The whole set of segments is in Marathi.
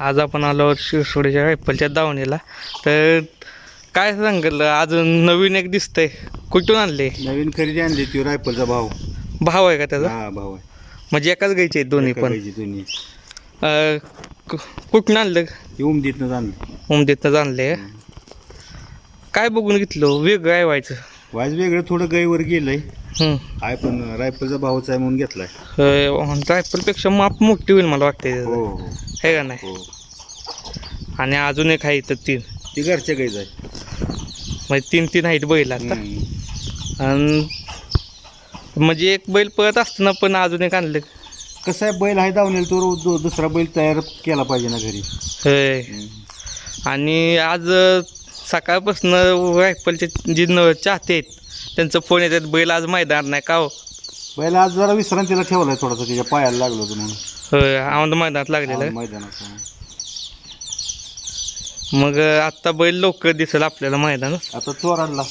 आज आपण आलो शिरसोडीच्या रायफलच्या दावणीला. तर काय सांगितलं? अजून नवीन एक दिसतंय. कुठून आणले? नवीन खरेदी आणली ती रायफलचा भाव. भाव आहे का त्याचा? हा भाव आहे. म्हणजे एकाच घ्यायचे आहेत दोन्ही एका पण. दोन्ही. अं, कु- कुठून आणलं? ती उमदीतनं आणली. उमदेतनं आणले काय बघून घेतलं? वेगळं आहे व्हायचं. वाईज वेगळं थोडं गाईवर गेलंय. आहे पण रायफलचा भावच आहे म्हणून घेतलाय. रायफलपेक्षा माप मोठी होईल मला वाटते हो हो. हे का नाही? हो. आणि अजून एक आहे इथं तीन. ती घरच्या गाईच आहे. म्हणजे तीन तीन आहेत बैल आता. हम्म. आणि म्हणजे एक बैल पळत असताना पण अजून एक आणलं. कसं आहे बैल आहे धावण्याला तो रो- दु- दुसरा बैल तयार केला पाहिजे ना घरी. होय. आणि आज सकाळपासून रायफलचे जे न चाहते आहेत त्यांचं फोन येतात बैल आज मैदानात नाही का हो? बैल आज जरा विश्रांतीला ठेवलाय थोडासा त्याच्या पायाला लागलो होतं म्हणून. होय आम्हाला मैदानात लागलेलं आहे. मैदानात मग आत्ता बैल लवकर दिसेल आपल्याला मैदानात. आता चोराडला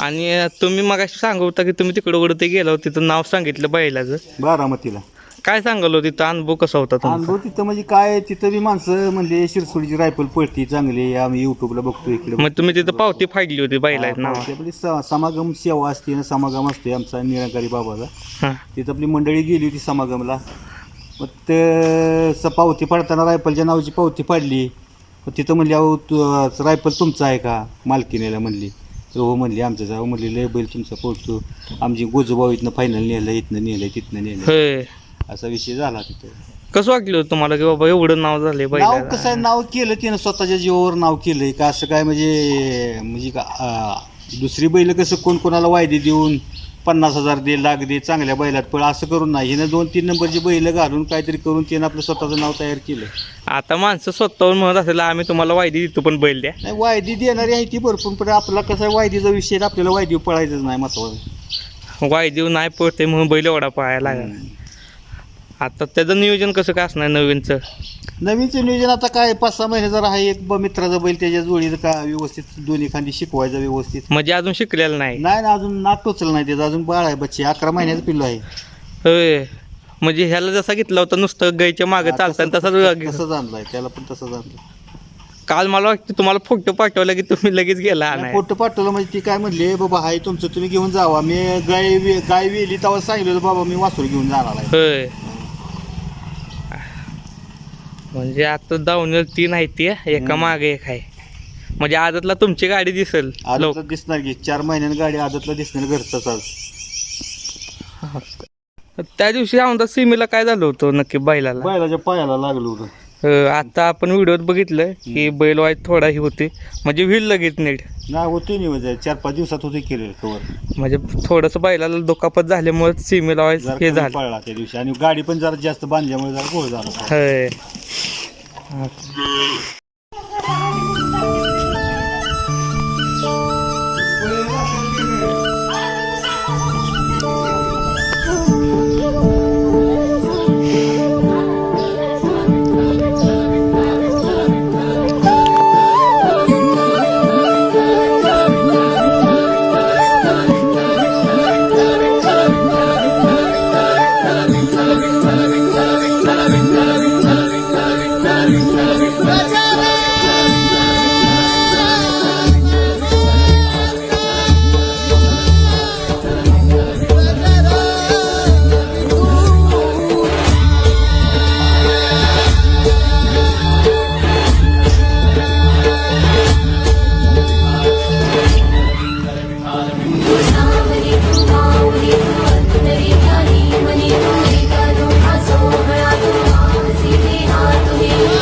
आणि तुम्ही मगाशी सांगत होता की तुम्ही तिकडं कुठं ते गेलो तिथं नाव सांगितलं बैलाचं. बारामतीला. काय सांगाल हो तिथं अनुभव कसा होता तुमचा? अनुभव तिथं म्हणजे काय तिथं बी माणसं म्हणजे शिरसोडीची रायफल पळती चांगली आम्ही युट्यूबला बघतो इकडे मग तुम्ही तिथं पावती फाडली होती नाव हा, आपली स- समागम सेवा असते ना समागम असते आमचा निरंकारी बाबाचा. हां. तिथं आपली मंडळी गेली होती समागमला. मग ते स- पावती पाडताना रायफलच्या नावाची पावती पाडली मग तिथं म्हणली अहो तू रायफल तुमचा आहे का? मालकीनेला म्हणली. तर हो म्हणली आमचं जाऊ म्हणली लय बैल तुमचा पोहोचतो आमची गोजूभाऊ इथनं फायनल नेलं इथनं नेलं तिथनं नेलं होय. असा विषय झाला तिथं. कसं वाटलं होतं तुम्हाला की बाबा एवढं नाव झाले नाव कसं आहे नाव केलं त्यानं स्वतःच्या जीवावर नाव केलंय का? असं काय म्हणजे म्हणजे का अं, दुसरी बैल कसं कोण कोणाला वायदे देऊन पन्नास हजार दे लाख दे चांगल्या बैलात पण असं करून नाही. हिनं दोन तीन नंबरची बैल घालून काहीतरी करून त्यानं आपलं स्वतःचं नाव तयार केलं. आता माणसं स्वतःहून म्हणत असेल आम्ही तुम्हाला वायदी देतो पण बैल द्या. नाही वायदी देणारी आहे ती भरपूर पण आपला कसं आहे वायदीचा विषय आहे, आपल्याला वायदी पळायचंच नाही महत्वाचं. वायदी नाही पळते म्हणून बैल एवढा पळायला लागला. आता त्याचं नियोजन कसं काय असणार नवीनचं? नवीनचं नियोजन आता काय पाच सहा महिने जर आहे एक ब- मित्राचा बैल त्याच्या जोडीचं का व्यवस्थित दोन्ही खांदी शिकवायचा व्यवस्थित. म्हणजे अजून शिकलेलं नाही? नाही ना अजून नाक टोचलं नाही त्याचं अजून बाळ आहे बच्चे अकरा महिन्याचं पिल्लू आहे. होय. म्हणजे ह्याला जसा घेतला होता नुसतं गायच्या मागे चालताना तसाच तसंच आणलाय त्याला पण तसंच आणलं. काल मला वाटतं तुम्हाला फोटो पाठवला की तुम्ही लगेच गेला फोटो पाठवलं म्हणजे ती काय म्हणली बाबा हाय तुमचं तुम्ही घेऊन जावा मी गाय वे- गाय वेली तेव्हा सांगितलं बाबा मी वासरू घेऊन जाणार आहे. होय. म्हणजे आता दावणीवर तीन आहेत ती. एका मागे एक आहे. म्हणजे आदतला तुमची गाडी दिसेल आदतला दिसणार की चार महिन्यानं गाडी आदतला दिसणार घरचंच आज. त्या दिवशी आमदा सीमेला काय झालं होतं नक्की बैलाला? बैलाच्या पायाला लागलं होतं. आता आपण व्हिडिओत बघितलं की बैल वाईट थोडा ही होते. म्हणजे होईल लगेच नीट. नाही होते नाही म्हणजे. चार पाच दिवसात होते केलेलं कवर म्हणजे थोडंसं बैलाला दुखापत झाल्यामुळे सीमेला हे झालं. त्या दिवशी. आणि गाडी पण जरा जास्त बांधल्यामुळे जरा गोळ झाला. होय Hallelujah. you.